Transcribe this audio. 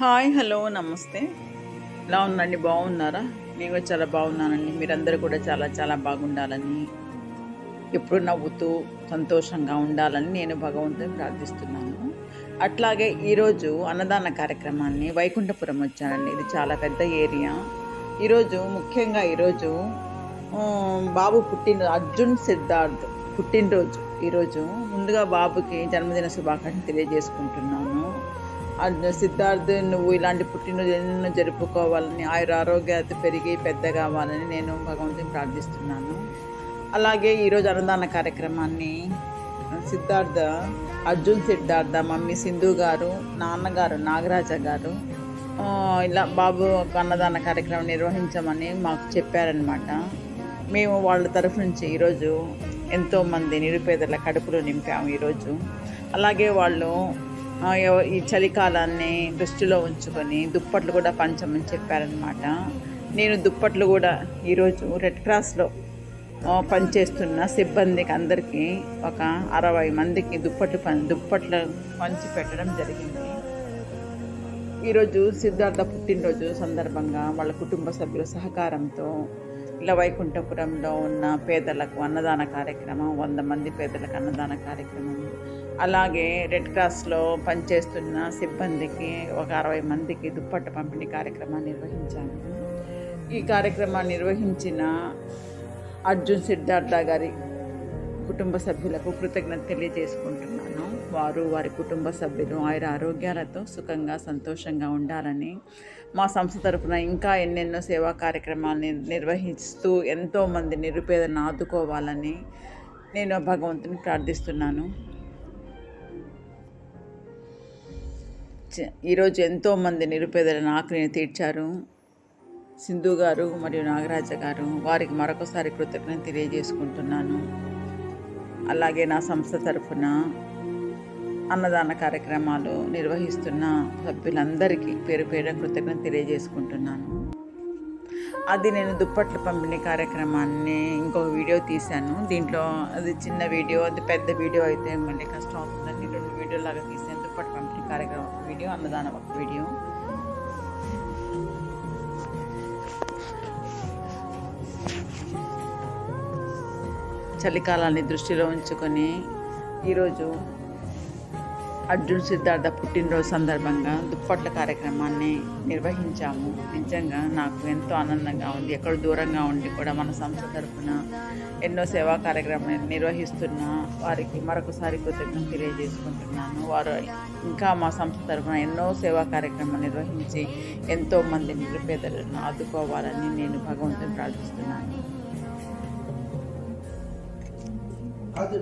Hi hello నమస్తే. ఎలా ఉందండి బాగున్నారా? నేను కూడా చాలా బాగున్నానండి. మీరందరూ కూడా చాలా చాలా బాగుండాలని ఎప్పుడు నవ్వుతూ సంతోషంగా ఉండాలని నేను భగవంతుని ప్రార్థిస్తున్నాను. అట్లాగే ఈరోజు అన్నదాన కార్యక్రమాన్ని వైకుంఠపురం వచ్చానండి. ఇది చాలా పెద్ద ఏరియా. ఈరోజు ముఖ్యంగా ఈరోజు బాబు పుట్టిన అర్జున్ సిద్ధార్థ్ పుట్టినరోజు. ఈరోజు ముందుగా బాబుకి జన్మదిన శుభాకాంక్షలు తెలియజేసుకుంటున్నాను. సిద్ధార్థ్ నువ్వు ఇలాంటి పుట్టినరోజు ఎన్నో జరుపుకోవాలని ఆయుర ఆరోగ్యాలు పెరిగి పెద్ద కావాలని నేను భగవంతుని ప్రార్థిస్తున్నాను. అలాగే ఈరోజు అన్నదాన కార్యక్రమాన్ని సిద్ధార్థ అర్జున్ సిద్ధార్థ మమ్మీ సింధు గారు నాన్నగారు నాగరాజ గారు ఇలా బాబు అన్నదాన కార్యక్రమం నిర్వహించమని మాకు చెప్పారనమాట మేము వాళ్ళ తరఫు నుంచి ఈరోజు ఎంతోమంది నిరుపేదల కడుపులో నింపాము ఈరోజు. అలాగే వాళ్ళు ఈ చలికాలాన్ని దృష్టిలో ఉంచుకొని దుప్పట్లు కూడా పంచమని చెప్పారనమాట నేను దుప్పట్లు కూడా ఈరోజు రెడ్ క్రాస్లో పనిచేస్తున్న సిబ్బందికి అందరికీ ఒక అరవై మందికి దుప్పట్లు పని దుప్పట్లు పంచి పెట్టడం జరిగింది. ఈరోజు సిద్ధార్థ పుట్టినరోజు సందర్భంగా వాళ్ళ కుటుంబ సభ్యుల సహకారంతో ఇలా వైకుంఠపురంలో ఉన్న పేదలకు అన్నదాన కార్యక్రమం వంద మంది పేదలకు అన్నదాన కార్యక్రమం. అలాగే రెడ్ క్రాస్లో పనిచేస్తున్న సిబ్బందికి ఒక అరవై మందికి దుప్పట్ట పంపిణీ కార్యక్రమాన్ని నిర్వహించాను. ఈ కార్యక్రమాన్ని నిర్వహించిన అర్జున్ సిద్ధార్థ గారి కుటుంబ సభ్యులకు కృతజ్ఞత తెలియజేసుకుంటున్నాను. వారు వారి కుటుంబ సభ్యులు ఆయన ఆరోగ్యాలతో సుఖంగా సంతోషంగా ఉండాలని మా సంస్థ తరపున ఇంకా ఎన్నెన్నో సేవా కార్యక్రమాలని నిర్వహిస్తూ ఎంతోమంది నిరుపేదలను ఆదుకోవాలని నేను భగవంతుని ప్రార్థిస్తున్నాను. ఈరోజు ఎంతోమంది నిరుపేదలను ఆకలిని తీర్చారు. సింధు గారు మరియు నాగరాజ గారు వారికి మరొకసారి కృతజ్ఞత తెలియజేసుకుంటున్నాను. అలాగే నా సంస్థ తరఫున అన్నదాన కార్యక్రమాలు నిర్వహిస్తున్న సభ్యులందరికీ పేరు పేరు కృతజ్ఞత తెలియజేసుకుంటున్నాను. అది నేను దుప్పట్లు పంపిణీ కార్యక్రమాన్ని ఇంకొక వీడియో తీశాను. దీంట్లో అది చిన్న వీడియో అది పెద్ద వీడియో అయితే మళ్ళీ కష్టం అవుతుందని రెండు వీడియోలాగా తీసాను దుప్పట్లు పంపిణీ కార్యక్రమం ఒక వీడియో అన్నదానం ఒక వీడియో. చలికాలాన్ని దృష్టిలో ఉంచుకొని ఈరోజు అర్జున్ సిద్ధార్థ పుట్టినరోజు సందర్భంగా దుప్పట్ల కార్యక్రమాన్ని నిర్వహించాము. నిజంగా నాకు ఎంతో ఆనందంగా ఉంది. ఎక్కడ దూరంగా ఉండి కూడా మన సంస్థ తరఫున ఎన్నో సేవా కార్యక్రమాలు నిర్వహిస్తున్న వారికి మరొకసారి కృతజ్ఞత తెలియజేసుకుంటున్నాను. వారు ఇంకా మా సంస్థ తరఫున ఎన్నో సేవా కార్యక్రమాలు నిర్వహించి ఎంతో మంది నిరుపేదలను ఆదుకోవాలని నేను భగవంతుని ప్రార్థిస్తున్నాను. అది